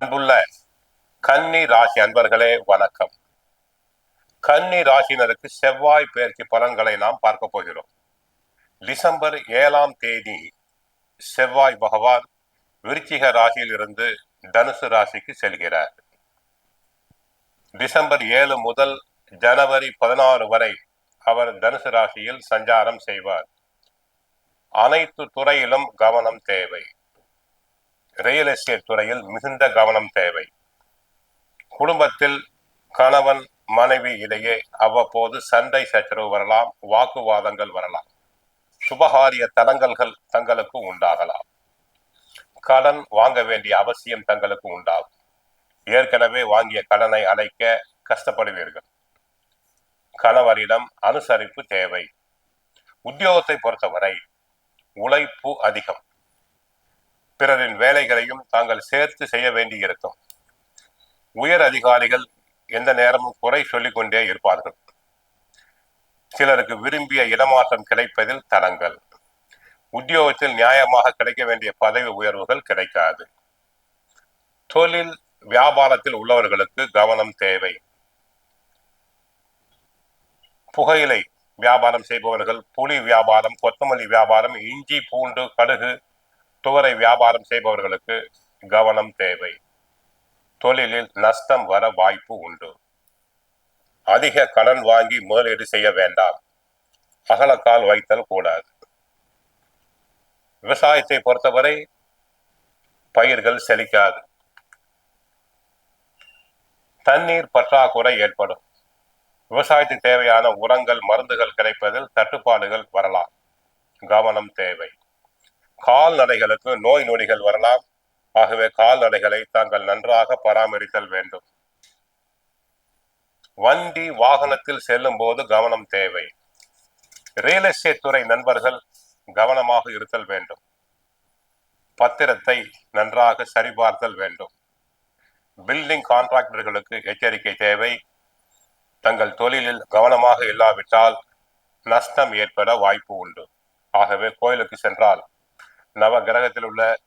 அன்புள்ள கன்னி ராசி அன்பர்களே வணக்கம். கன்னி ராசினருக்கு செவ்வாய் பெயர்ச்சி பலன்களை நாம் பார்க்க போகிறோம். டிசம்பர் ஏழாம் தேதி செவ்வாய் பகவான் விருச்சிக ராசியில் இருந்து தனுசு ராசிக்கு செல்கிறார். டிசம்பர் ஏழு முதல் ஜனவரி பதினாறு வரை அவர் தனுசு ராசியில் சஞ்சாரம் செய்வார். அனைத்து துறையிலும் கவனம் தேவை. ரியல் எஸ்டேட் துறையில் மிகுந்த கவனம் தேவை. குடும்பத்தில் கணவன் மனைவி இடையே அவ்வப்போது சண்டை சச்சரவு வரலாம் வாக்குவாதங்கள் வரலாம். சுபகாரிய தடங்கல்கள் தங்களுக்கு உண்டாகலாம். கடன் வாங்க வேண்டிய அவசியம் தங்களுக்கு உண்டாகும். ஏற்கனவே வாங்கிய கடனை அடைக்க கஷ்டப்படுவீர்கள். கணவரிடம் அனுசரிப்பு தேவை. உத்தியோகத்தை பொறுத்தவரை உழைப்பு அதிகம். பிறரின் வேலைகளையும் தாங்கள் சேர்த்து செய்ய வேண்டியிருக்கும். உயர் அதிகாரிகள் எந்த நேரமும் குறை சொல்லிக்கொண்டே இருப்பார்கள். சிலருக்கு விரும்பிய இடமாற்றம் கிடைப்பதில் தடங்கள். உத்தியோகத்தில் நியாயமாக கிடைக்க வேண்டிய பதவி உயர்வுகள் கிடைக்காது. தொழில் வியாபாரத்தில் உள்ளவர்களுக்கு கவனம் தேவை. புகையிலை வியாபாரம் செய்பவர்கள் புளி வியாபாரம் கொத்தமல்லி வியாபாரம் இஞ்சி பூண்டு கடுகு துவரை வியாபாரம் செய்பவர்களுக்கு கவனம் தேவை. தொழிலில் நஷ்டம் வர வாய்ப்பு உண்டு. அதிக கடன் வாங்கி முதலீடு செய்ய வேண்டாம். அகலக்கால் வைத்தல் கூடாது. விவசாயத்தை பொறுத்தவரை பயிர்கள் செழிக்காது. தண்ணீர் பற்றாக்குறை ஏற்படும். விவசாயத்துக்கு தேவையான உரங்கள் மருந்துகள் கிடைப்பதில் தட்டுப்பாடுகள் வரலாம். கவனம் தேவை. கால்நடைகளுக்கு நோய் நொடிகள் வரலாம். ஆகவே கால்நடைகளை தாங்கள் நன்றாக பராமரித்தல் வேண்டும். வண்டி வாகனத்தில் செல்லும் போது கவனம் தேவை. ரியல் எஸ்டேட் துறை நண்பர்கள் கவனமாக இருத்தல் வேண்டும். பத்திரத்தை நன்றாக சரிபார்த்தல் வேண்டும். பில்டிங் கான்ட்ராக்டர்களுக்கு எச்சரிக்கை தேவை. தங்கள் தொழிலில் கவனமாக இல்லாவிட்டால் நஷ்டம் ஏற்பட வாய்ப்பு உண்டு. ஆகவே கோயிலுக்கு சென்றால் நவ கிரகத்தில் உள்ள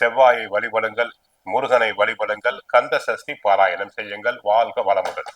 செவ்வாயை வழிபடுங்கள் முருகனை வழிபடுங்கள் கந்த சஷ்டி பாராயணம் செய்யுங்கள் வாழ்க வளமுடன்.